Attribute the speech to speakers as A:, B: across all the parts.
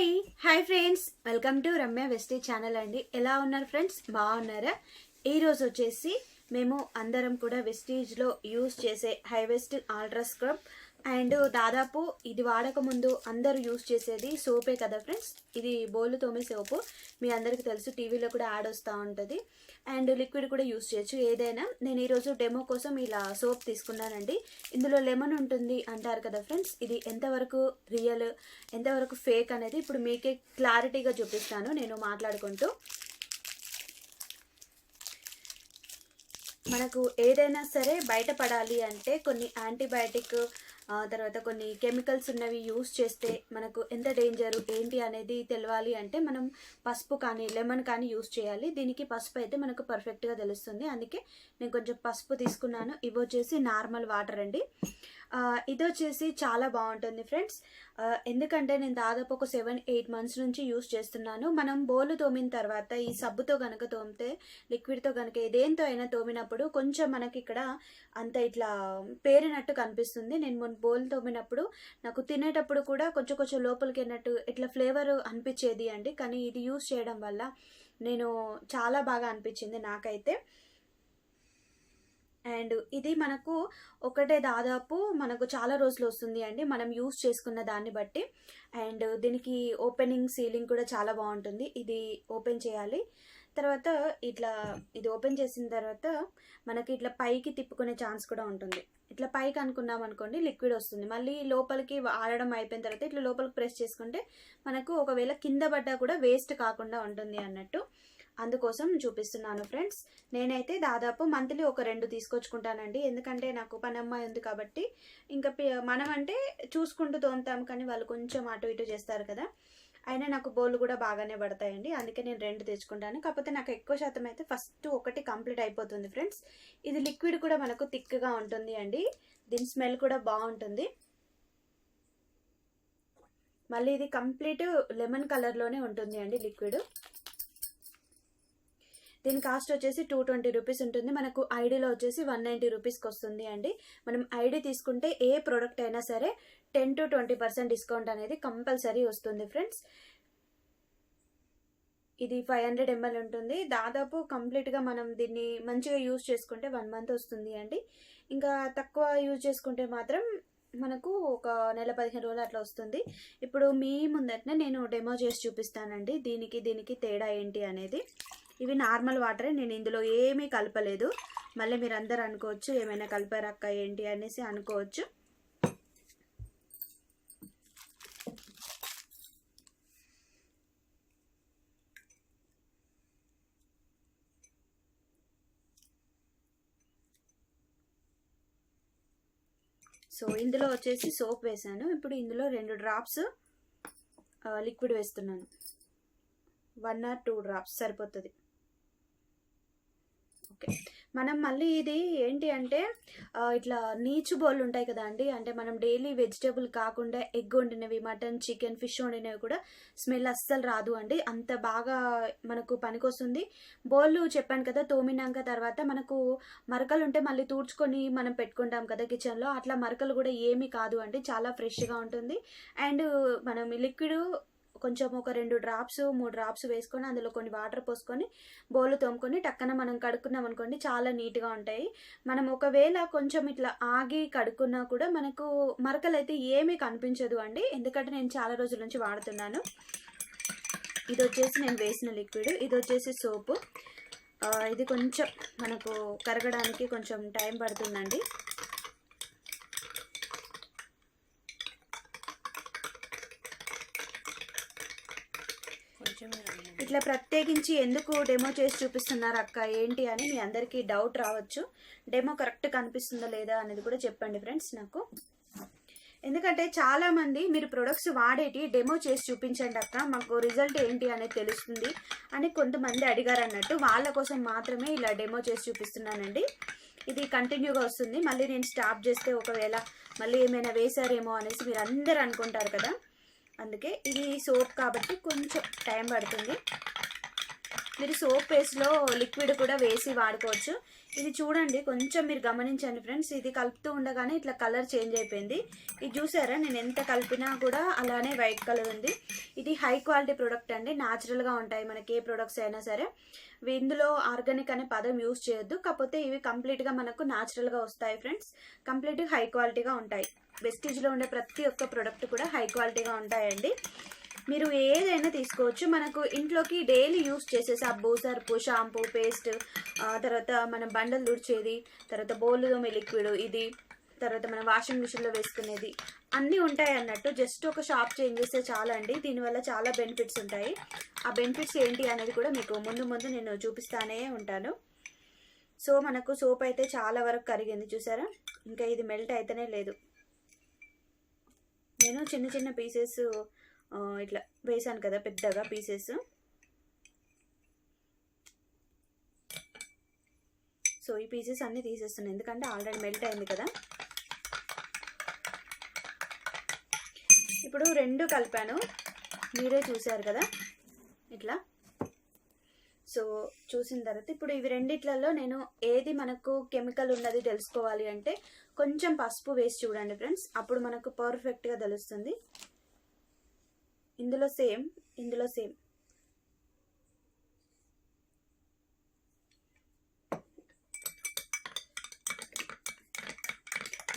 A: Hi hi friends welcome to Ramya వెస్టీ channel అండి. ఎలా ఉన్నారు ఫ్రెండ్స్ బాగున్నారా? ఈరోజు వచ్చేసి మేము అందరం కూడా వెస్టీజ్లో యూస్ చేసే హైవెస్ట్ ఆల్ట్రా స్క్రబ్ అండ్ దాదాపు ఇది వాడకముందు అందరూ యూస్ చేసేది సోపే కదా ఫ్రెండ్స్? ఇది బోలు తోమే సోపు. మీ అందరికీ తెలుసు టీవీలో కూడా యాడ్ వస్తూ ఉంటుంది. అండ్ లిక్విడ్ కూడా యూస్ చేయొచ్చు. ఏదైనా నేను ఈరోజు డెమో కోసం ఇలా సోప్ తీసుకున్నానండి. ఇందులో లెమన్ ఉంటుంది అంటారు కదా ఫ్రెండ్స్? ఇది ఎంతవరకు రియల్ ఎంతవరకు ఫేక్ అనేది ఇప్పుడు మీకే క్లారిటీగా చూపిస్తాను నేను మాట్లాడుకుంటూ. మనకు ఏదైనా సరే బయటపడాలి అంటే కొన్ని యాంటీబయాటిక్ తర్వాత కొన్ని కెమికల్స్ ఉన్నవి యూస్ చేస్తే మనకు ఎంత డేంజర్ ఏంటి అనేది తెలవాలి అంటే మనం పసుపు కానీ లెమన్ కానీ యూస్ చేయాలి. దీనికి పసుపు అయితే మనకు పర్ఫెక్ట్గా తెలుస్తుంది. అందుకే నేను కొంచెం పసుపు తీసుకున్నాను. ఇవి వచ్చేసి నార్మల్ వాటర్ అండి. ఇది వచ్చేసి చాలా బాగుంటుంది ఫ్రెండ్స్. ఎందుకంటే నేను దాదాపు ఒక సెవెన్ ఎయిట్ మంత్స్ నుంచి యూస్ చేస్తున్నాను. మనం బోలు తోమిన తర్వాత ఈ సబ్బుతో కనుక తోమితే లిక్విడ్తో కనుక దేంతో అయినా తోమినప్పుడు కొంచెం మనకి ఇక్కడ అంత ఇట్లా పేరినట్టు కనిపిస్తుంది. నేను మొన్న బోలు తోమినప్పుడు నాకు తినేటప్పుడు కూడా కొంచెం కొంచెం లోపలికి వెళ్ళినట్టు ఇట్లా ఫ్లేవర్ అనిపించేది అండి. కానీ ఇది యూస్ చేయడం వల్ల నేను చాలా బాగా అనిపించింది నాకైతే. అండ్ ఇది మనకు ఒకటే దాదాపు మనకు చాలా రోజులు వస్తుంది అండి. మనం యూస్ చేసుకున్న దాన్ని బట్టి. అండ్ దీనికి ఓపెనింగ్ సీలింగ్ కూడా చాలా బాగుంటుంది. ఇది ఓపెన్ చేయాలి. తర్వాత ఇట్లా ఇది ఓపెన్ చేసిన తర్వాత మనకి ఇట్లా పైకి తిప్పుకునే ఛాన్స్ కూడా ఉంటుంది. ఇట్లా పైకి అనుకున్నాం అనుకోండి లిక్విడ్ వస్తుంది. మళ్ళీ లోపలికి ఆడడం అయిపోయిన తర్వాత ఇట్లా లోపలికి ప్రెస్ చేసుకుంటే మనకు ఒకవేళ కింద పడ్డా కూడా వేస్ట్ కాకుండా ఉంటుంది అన్నట్టు. అందుకోసం చూపిస్తున్నాను ఫ్రెండ్స్. నేనైతే దాదాపు మంత్లీ ఒక రెండు తీసుకొచ్చుకుంటానండి. ఎందుకంటే నాకు పనమ్మాయి ఉంది కాబట్టి ఇంకా పి- మనం అంటే చూసుకుంటూ తోముతాం కానీ వాళ్ళు కొంచెం అటు ఇటు చేస్తారు కదా. అయినా నాకు బోళ్ళు కూడా బాగానే పడతాయండి. అందుకే నేను రెండు తెచ్చుకుంటాను. కాకపోతే నాకు ఎక్కువ శాతం అయితే ఫస్ట్ ఒకటి కంప్లీట్ అయిపోతుంది ఫ్రెండ్స్. ఇది లిక్విడ్ కూడా మనకు థిక్గా ఉంటుంది అండి. దీని స్మెల్ కూడా బాగుంటుంది. మళ్ళీ ఇది కంప్లీట్ లెమన్ కలర్లోనే ఉంటుంది అండి లిక్విడ్. దీని కాస్ట్ వచ్చేసి టూ ట్వంటీ రూపీస్ ఉంటుంది. మనకు ఐడీలో వచ్చేసి వన్ నైంటీ రూపీస్కి వస్తుంది అండి. మనం ఐడి తీసుకుంటే ఏ ప్రోడక్ట్ అయినా సరే ten to twenty percent discount అనేది కంపల్సరీ వస్తుంది ఫ్రెండ్స్. ఇది ఫైవ్ హండ్రెడ్ ఎంఎల్ ఉంటుంది. దాదాపు కంప్లీట్గా మనం దీన్ని మంచిగా యూజ్ చేసుకుంటే వన్ మంత్ వస్తుంది అండి. ఇంకా తక్కువ యూజ్ చేసుకుంటే మాత్రం మనకు ఒక నెల పదిహేను రోజులు అట్లా వస్తుంది. ఇప్పుడు మీ ముందటనే నేను డెమో చేసి చూపిస్తానండి. దీనికి దీనికి తేడా ఏంటి అనేది. ఇవి నార్మల్ వాటరే నేను ఇందులో ఏమీ కలపలేదు. మళ్ళీ మీరు అందరు అనుకోవచ్చు ఏమైనా కలిపారక్క ఏంటి అనేసి అనుకోవచ్చు. సో ఇందులో వచ్చేసి సోప్ వేసాను. ఇప్పుడు ఇందులో రెండు డ్రాప్స్ లిక్విడ్ వేస్తున్నాను. వన్ ఆర్ టూ డ్రాప్స్ సరిపోతుంది. ఓకే. మనం మళ్ళీ ఇది ఏంటి అంటే ఇట్లా నీచు బౌల్ ఉంటాయి కదా అండి. అంటే మనం డైలీ వెజిటేబుల్ కాకుండా ఎగ్ వండినవి మటన్ చికెన్ ఫిష్ వండినవి కూడా స్మెల్ అస్సలు రాదు అండి. అంత బాగా మనకు పనికొస్తుంది. బౌల్ చెప్పాను కదా తోమినాక తర్వాత మనకు మరకలు ఉంటే మళ్ళీ తూడ్చుకొని మనం పెట్టుకుంటాం కదా కిచెన్లో. అట్లా మరకలు కూడా ఏమీ కాదు అండి. చాలా ఫ్రెష్గా ఉంటుంది. అండ్ మనం లిక్విడ్ కొంచెం ఒక రెండు డ్రాప్స్ మూడు డ్రాప్స్ వేసుకొని అందులో కొన్ని వాటర్ పోసుకొని బౌల్ తోముకొని టక్కన మనం కడుక్కున్నాం అనుకోండి చాలా నీట్గా ఉంటాయి. మనం ఒకవేళ కొంచెం ఇట్లా ఆగి కడుక్కున్నా కూడా మనకు మరకలు అయితే ఏమీ కనిపించదు అండి. ఎందుకంటే నేను చాలా రోజుల నుంచి వాడుతున్నాను. ఇది వచ్చేసి నేను వేసిన లిక్విడ్ ఇది వచ్చేసి సోపు ఇది కొంచెం మనకు కరగడానికి కొంచెం టైం పడుతుందండి. ఇట్లా ప్రత్యేకించి ఎందుకు డెమో చేసి చూపిస్తున్నారు అక్క? ఏంటి అని మీ అందరికీ డౌట్ రావచ్చు. డెమో కరెక్ట్ కనిపిస్తుందా లేదా అనేది కూడా చెప్పండి ఫ్రెండ్స్ నాకు. ఎందుకంటే చాలా మంది మీరు ప్రొడక్ట్స్ వాడేటి డెమో చేసి చూపించండి అక్క. మాకు రిజల్ట్ ఏంటి అనేది తెలుస్తుంది అని కొంతమంది అడిగారు అన్నట్టు. వాళ్ళ కోసం మాత్రమే ఇలా డెమో చేసి చూపిస్తున్నానండి. ఇది కంటిన్యూగా వస్తుంది. మళ్ళీ నేను స్టాప్ చేస్తే ఒకవేళ మళ్ళీ ఏమైనా వేశారేమో అనేసి మీరు అందరు అనుకుంటారు కదా. అందుకే ఇది సోప్ కాబట్టి కొంచెం టైం పడుతుంది. మీరు సోప్ పేస్ట్లో లిక్విడ్ కూడా వేసి వాడుకోవచ్చు. ఇది చూడండి కొంచెం మీరు గమనించండి ఫ్రెండ్స్. ఇది కలుపుతూ ఉండగానే ఇట్లా కలర్ చేంజ్ అయిపోయింది. ఇది చూసారా? నేను ఎంత కలిపినా కూడా అలానే వైట్ కలర్ ఉంది. ఇది హై క్వాలిటీ ప్రోడక్ట్ అండి. న్యాచురల్గా ఉంటాయి మనకి ఏ ప్రొడక్ట్స్ అయినా సరే. ఇందులో ఆర్గానిక్ అనే పదం యూజ్ చేయొద్దు. కాకపోతే ఇవి కంప్లీట్గా మనకు న్యాచురల్గా వస్తాయి ఫ్రెండ్స్. కంప్లీట్గా హై క్వాలిటీగా ఉంటాయి. వెస్టీజ్లో ఉండే ప్రతి ఒక్క ప్రోడక్ట్ కూడా హై క్వాలిటీగా ఉంటాయండి. మీరు ఏదైనా తీసుకోవచ్చు. మనకు ఇంట్లోకి డైలీ యూస్ చేసే సబ్బు సర్పు షాంపూ పేస్ట్ తర్వాత మనం బండలు తుడిచేది తర్వాత బోలు దోమే లిక్విడ్ ఇది తర్వాత మనం వాషింగ్ మిషన్లో వేసుకునేది అన్నీ ఉంటాయి అన్నట్టు. జస్ట్ ఒక షాప్ చేంజ్ చేస్తే చాలా అండి దీనివల్ల చాలా బెనిఫిట్స్ ఉంటాయి. ఆ బెనిఫిట్స్ ఏంటి అనేది కూడా మీకు ముందు ముందు నేను చూపిస్తానే ఉంటాను. సో మనకు సోప్ అయితే చాలా వరకు కరిగింది చూసారా? ఇంకా ఇది మెల్ట్ అయితేనే లేదు. నేను చిన్న చిన్న పీసెస్ ఇట్లా వేసాను కదా పెద్దగా పీసెస్. సో ఈ పీసెస్ అన్నీ తీసేస్తున్నాను ఎందుకంటే ఆల్రెడీ మెల్ట్ అయింది కదా. ఇప్పుడు రెండు కలిపాను. మీరే చూసారు కదా. ఇట్లా. సో చూసిన తర్వాత ఇప్పుడు ఇవి రెండిట్లలో నేను ఏది మనకు కెమికల్ ఉన్నది తెలుసుకోవాలి అంటే కొంచెం పసుపు వేసి చూడండి ఫ్రెండ్స్. అప్పుడు మనకు పర్ఫెక్ట్గా తెలుస్తుంది. ఇందులో సేమ్ ఇందులో సేమ్.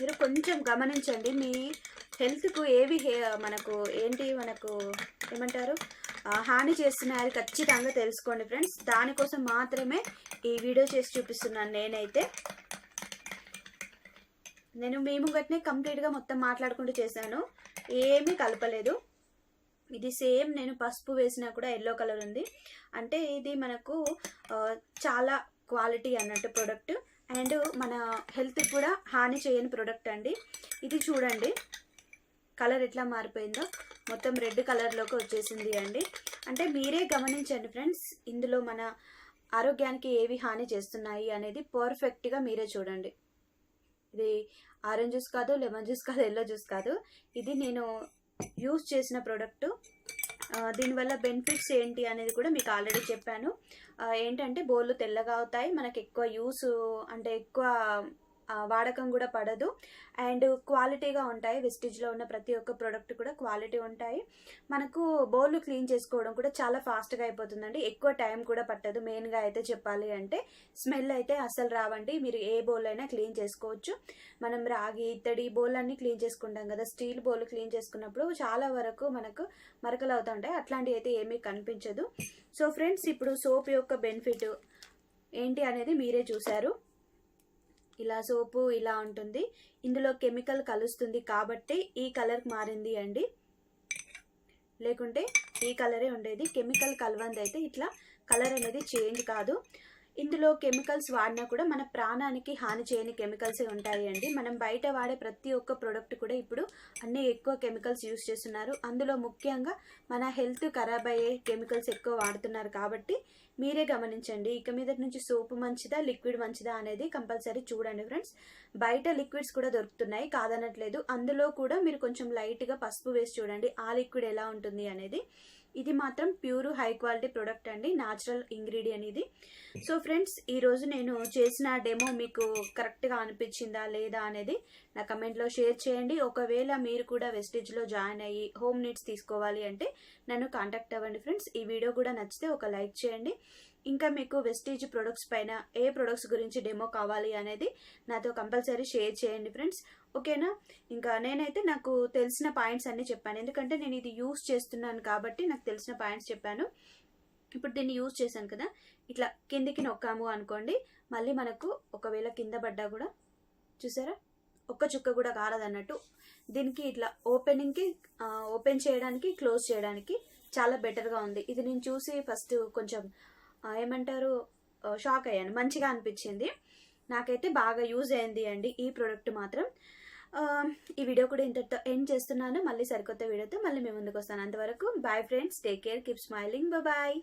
A: మీరు కొంచెం గమనించండి మీ హెల్త్కు ఏవి మనకు ఏంటి మనకు ఏమంటారు? హాని చేస్తున్నాయని ఖచ్చితంగా తెలుసుకోండి ఫ్రెండ్స్. దానికోసం మాత్రమే ఈ వీడియో చేసి చూపిస్తున్నాను నేనైతే. నేను మేము గట్టినే కంప్లీట్గా మొత్తం మాట్లాడుకుంటూ చేశాను. ఏమీ కలపలేదు. ఇది సేమ్ నేను పసుపు వేసినా కూడా ఎల్లో కలర్ ఉంది. అంటే ఇది మనకు చాలా క్వాలిటీ అన్నట్టు ప్రోడక్ట్. అండ్ మన హెల్త్కి కూడా హాని చేయని ప్రోడక్ట్ అండి. ఇది చూడండి. కలర్ ఎట్లా మారిపోయిందో. మొత్తం రెడ్ కలర్లోకి వచ్చేసింది అండి. అంటే మీరే గమనించండి ఫ్రెండ్స్ ఇందులో మన ఆరోగ్యానికి ఏవి హాని చేస్తున్నాయి అనేది పర్ఫెక్ట్గా మీరే చూడండి. ఇది ఆరెంజ్ జ్యూస్ కాదు లెమన్ జ్యూస్ కాదు ఎల్లో జ్యూస్ కాదు. ఇది నేను యూస్ చేసిన ప్రోడక్ట్. దీనివల్ల బెనిఫిట్స్ ఏంటి అనేది కూడా మీకు ఆల్రెడీ చెప్పాను. ఏంటంటే బోళ్ళు తెల్లగా అవుతాయి. మనకు ఎక్కువ యూస్ అంటే ఎక్కువ వాడకం కూడా పడదు. అండ్ క్వాలిటీగా ఉంటాయి. వెస్టిజ్లో ఉన్న ప్రతి ఒక్క ప్రోడక్ట్ కూడా క్వాలిటీ ఉంటాయి. మనకు బౌల్ క్లీన్ చేసుకోవడం కూడా చాలా ఫాస్ట్గా అయిపోతుందండి. ఎక్కువ టైం కూడా పట్టదు. మెయిన్గా అయితే చెప్పాలి అంటే స్మెల్ అయితే అసలు రావండి. మీరు ఏ బౌల్ అయినా క్లీన్ చేసుకోవచ్చు. మనం రాగి ఇత్తడి బౌల్ అన్ని క్లీన్ చేసుకుంటాం కదా. స్టీల్ బౌల్ క్లీన్ చేసుకున్నప్పుడు చాలా వరకు మనకు మరకలు అవుతూ ఉంటాయి. అట్లాంటివి అయితే ఏమీ కనిపించదు. సో ఫ్రెండ్స్ ఇప్పుడు సోప్ యొక్క బెనిఫిట్ ఏంటి అనేది మీరే చూశారు. ఇలా సోపు ఇలా ఉంటుంది. ఇందులో కెమికల్ కలుస్తుంది కాబట్టి ఈ కలర్ మారింది అండి. లేకుంటే ఈ కలరే ఉండేది. కెమికల్ కలవంది అయితే ఇట్లా కలర్ అనేది చేంజ్ కాదు. ఇందులో కెమికల్స్ వాడినా కూడా మన ప్రాణానికి హాని చేయని కెమికల్స్ ఉంటాయి అండి మనం బయట వాడే ప్రతి ఒక్క ప్రోడక్ట్ కూడా ఇప్పుడు అన్ని ఎక్కువ కెమికల్స్ యూస్ చేస్తున్నారు. అందులో ముఖ్యంగా మన హెల్త్ ఖరాబ్ అయ్యే కెమికల్స్ ఎక్కువ వాడుతున్నారు కాబట్టి మీరే గమనించండి. ఇక మీద నుంచి సోపు మంచిదా లిక్విడ్ మంచిదా అనేది కంపల్సరీ చూడండి ఫ్రెండ్స్. బయట లిక్విడ్స్ కూడా దొరుకుతున్నాయి కాదనట్లేదు. అందులో కూడా మీరు కొంచెం లైట్గా పసుపు వేసి చూడండి. ఆ లిక్విడ్ ఎలా ఉంటుంది అనేది. ఇది మాత్రం ప్యూర్ హై క్వాలిటీ ప్రొడక్ట్ అండి. న్యాచురల్ ఇంగ్రీడియంట్ ఇది. సో ఫ్రెండ్స్ ఈరోజు నేను చేసిన డెమో మీకు కరెక్ట్గా అనిపించిందా లేదా అనేది నా కమెంట్లో షేర్ చేయండి. ఒకవేళ మీరు కూడా వెస్టేజ్లో జాయిన్ అయ్యి హోమ్ నీడ్స్ తీసుకోవాలి అంటే నన్ను కాంటాక్ట్ అవ్వండి ఫ్రెండ్స్. ఈ వీడియో కూడా నచ్చితే ఒక లైక్ చేయండి. ఇంకా మీకు వెస్టేజ్ ప్రొడక్ట్స్ పైన ఏ ప్రొడక్ట్స్ గురించి డెమో కావాలి అనేది నాతో కంపల్సరీ షేర్ చేయండి ఫ్రెండ్స్. ఓకేనా? ఇంకా నేనైతే నాకు తెలిసిన పాయింట్స్ అన్నీ చెప్పాను. ఎందుకంటే నేను ఇది యూస్ చేస్తున్నాను కాబట్టి నాకు తెలిసిన పాయింట్స్ చెప్పాను. ఇప్పుడు దీన్ని యూజ్ చేశాను కదా? ఇట్లా కిందికి నొక్కాము అనుకోండి మళ్ళీ మనకు ఒకవేళ కింద పడ్డా కూడా చూసారా? ఒక్క చుక్క కూడా కాలదన్నట్టు. దీనికి ఇట్లా ఓపెనింగ్కి ఓపెన్ చేయడానికి క్లోజ్ చేయడానికి చాలా బెటర్గా ఉంది. ఇది నేను చూసి ఫస్ట్ కొంచెం ఏమంటారు షాక్ అయ్యాను. మంచిగా అనిపించింది. నాకైతే బాగా యూజ్ అయింది అండి ఈ ప్రోడక్ట్ మాత్రం. ఈ వీడియో కూడా ఇంతటితో ఎండ్ చేస్తున్నాను. మళ్ళీ సరికొత్త వీడియోతో మళ్ళీ మేము ముందుకు వస్తాను. అంతవరకు bye friends take care keep smiling bye